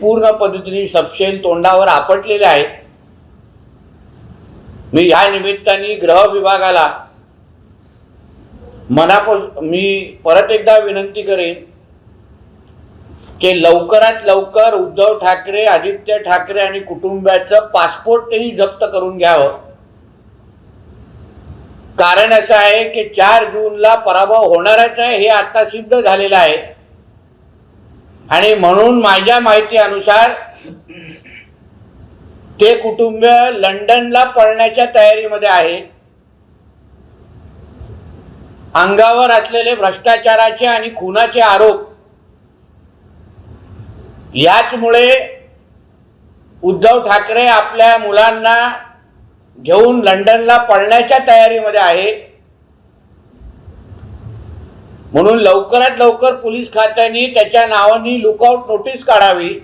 पूर्ण पद्धतीने सपशेल तोंडावर आपटलेले आहे. मी या निमित्ताने ग्रह विभागाला मनापासून मी परत एकदा विनंती करेन की लवकरात लवकर उद्धव ठाकरे आदित्य ठाकरे आणि कुटुंबाचं पासपोर्टही जप्त करून घ्यावं. कारण असं आहे की चार जूनला पराभव होणारच आहे हे आता सिद्ध झालेलं आहे. आणि म्हणून माझ्या माहिती अनुसार ते कुटुंब लंडनला पळण्याच्या तयारीमध्ये आहे. अंगावर असलेले भ्रष्टाचाराचे आणि खुनाचे आरोप याचमुळे उद्धव ठाकरे आपल्या मुलांना घेऊन लंडनला पळण्याच्या तयारीमध्ये आहे. म्हणून लवकरात लवकर पोलीस खात्याने त्याच्या नावाने लुकआउट नोटीस काढावी.